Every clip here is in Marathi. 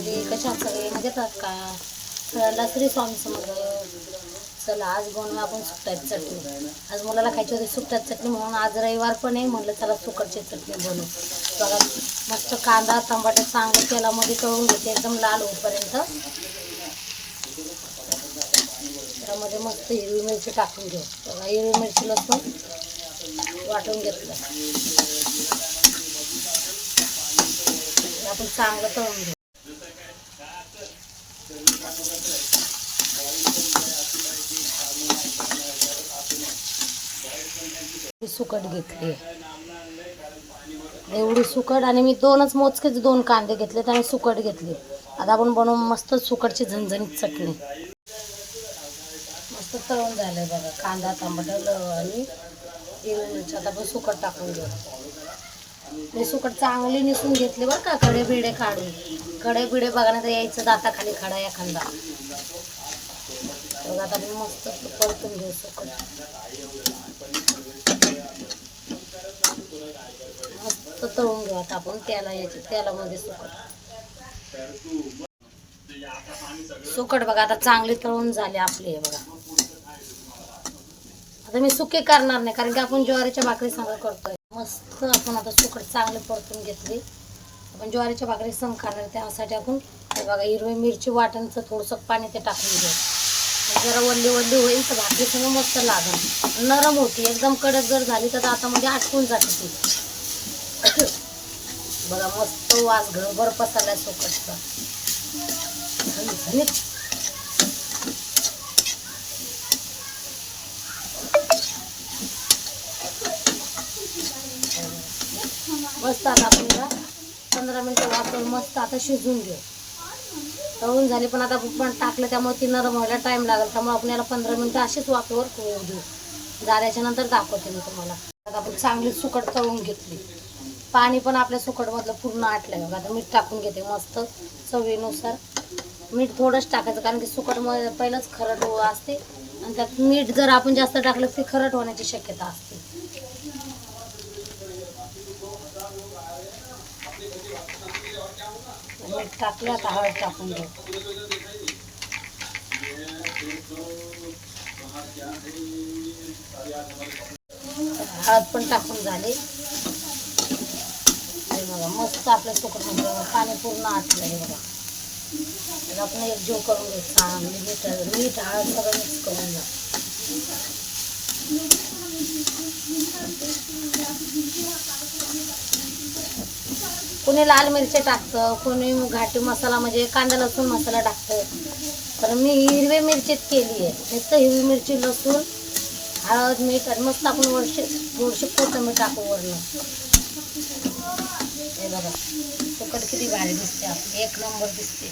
फॅमिली कशा सगळे मजेतात का सगळ्यांना श्री स्वामी समर्थ चला आज बनवूया आपण सुकटाची चटणी. आज मुलाला खायची होती सुकटाची चटणी म्हणून आज रविवार पण आहे म्हटलं चला सुकटची चटणी बनवू. बघा मस्त कांदा टमाटे चांगलं तेलामध्ये तळून घेते एकदम लाल होईपर्यंत. त्यामध्ये मस्त हिरवी मिरची टाकून घेऊ. बघा हिरवी मिरची लसूण वाटून घेतलं. आपण चांगलं तळून घेऊ. सुकट घेतली एवढी सुकट आणि मी दोनच मोजकेच दोन कांदे घेतलेत आणि सुकट घेतली. आता आपण बनवू मस्त सुकटची झणझणीत चटणी. मस्त तळून झालंय बघा कांदा टमाटर आणि मिरची. आता आपण सुकट टाकून घेऊ. मी सुकट चांगली निसून घेतली बरं का कडे बिडे काढून. कडे बिडे बघण्यात तर यायचं दाताखाली खडा एखादा. बघा आता मी मस्त परतून घेऊ सुकट. मस्त तळून घेऊ आता आपण त्याला यायचे तेलामध्ये सुकट. सुकट बघा आता चांगली तळून झाली आपली बघा. आता मी सुके करणार नाही कारण की आपण ज्वारीच्या भाकरी संग करतोय. मस्त आपण आता सुकट चांगलं परतून घेतली आपण ज्वारीच्या भाकरी सम खाणार त्यासाठी आपण हे बघा हिरवी मिरची वाटणचं थोडंसं पाणी ते टाकून घेऊ. जरा वल्ली वल्ली होईल तर भाकरी संग मस्त लागेल. नरम होती एकदम कडक जर झाली तर आता म्हणजे आटकून जाते ती. बघा मस्त वास घरभर पसरला सुकटचा. मस्त आता आपण पंधरा मिनटं वापरून मस्त आता शिजवून घेऊ. तळून झाली पण आता पण टाकलं त्यामुळे ती नरम व्हायला टाईम लागेल. त्यामुळे आपण याला पंधरा मिनटं अशीच वाफेवर होऊ देऊ झाल्याच्यानंतर दाखवते मी तुम्हाला. आता आपण चांगली सुकट तळून घेतली. पाणी पण आपल्या सुकटमधलं पूर्ण आटलं बघा. आता मीठ टाकून घेते मस्त चवीनुसार. मीठ थोडंच टाकायचं कारण की सुकटमध्ये पहिलंच खरट असते. आणि त्यात मीठ जर आपण जास्त टाकलं तर ती खरट होण्याची शक्यता असते. म्हणजे मीठ टाकलं आता हळद टाकून घेऊ हळद पण टाकून झाली. हे बघा मस्त आपल्या तुकडं पाणी पूर्ण आटलं हे बघा. आपण एक जीव करून घेऊ छान मीठ मीठ हळद सगळं मिक्स करून घ्या कोणी लाल मिरची टाकतं कोणी घाटी मसाला म्हणजे कांदा लसूण मसाला टाकतं तर मी हिरवी मिरचीत केली आहे. नुसतं हिरवी मिरची लसूण हळद मीठ आणि मस्त आपण वरशी थोडीशी कोथिंबीर टाकू वरणं हे बघा सुकट किती भारी दिसते आपली. एक नंबर दिसते.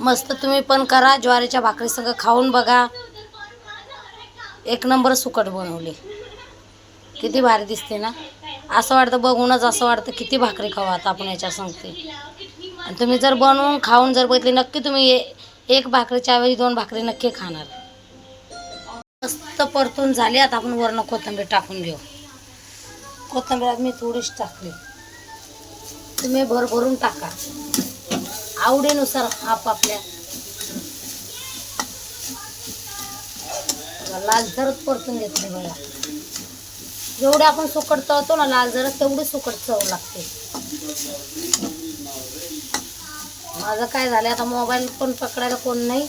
मस्त तुम्ही पण करा. ज्वारीच्या भाकरी सगळं खाऊन बघा. एक नंबर सुकट बनवली. किती भारी दिसते ना? असं वाटतं बघूनच असं वाटतं किती भाकरी खावा आता आपण याच्या सांगते आणि तुम्ही जर बनवून खाऊन जर बघितली नक्की तुम्ही ए- एक भाकरीच्या ऐवजी दोन भाकरी नक्की खाणार. मस्त परतून झाली आता आपण वरनं कोथिंबीर टाकून घेऊ. कोथंबीरात मी थोडीच टाकली. तुम्ही भरभरून टाका. आवडीनुसार आपापल्या लाल जरच परतून घेतली बघा. जेवढे आपण सुकट तळतो ना लाल जरा तेवढी सुकट चव लागते. माझं काय झालं आता मोबाईल पण पकडायला कोण नाही.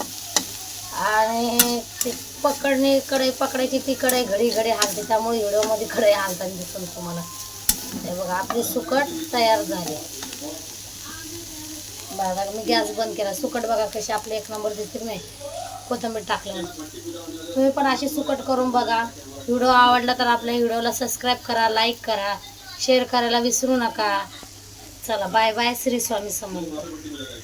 आणि ते पकडणे कढई पकडायची ती कढई घडी घडी हालते. त्यामुळे व्हिडिओमध्ये कढई हालताना दिसून तुम्हाला. हे बघा आपली सुकट तयार झाली. बघा मी गॅस बंद केला. सुकट बघा कशी आपली एक नंबर दिसते नाही. कोथिंबीर टाकल्यावर तुम्ही पण अशी सुकट करून बघा. व्हिडिओ आवडला तर आपल्या व्हिडिओला सबस्क्राईब करा लाईक करा शेअर करायला विसरू नका. चला बाय बाय श्री स्वामी समर्थ.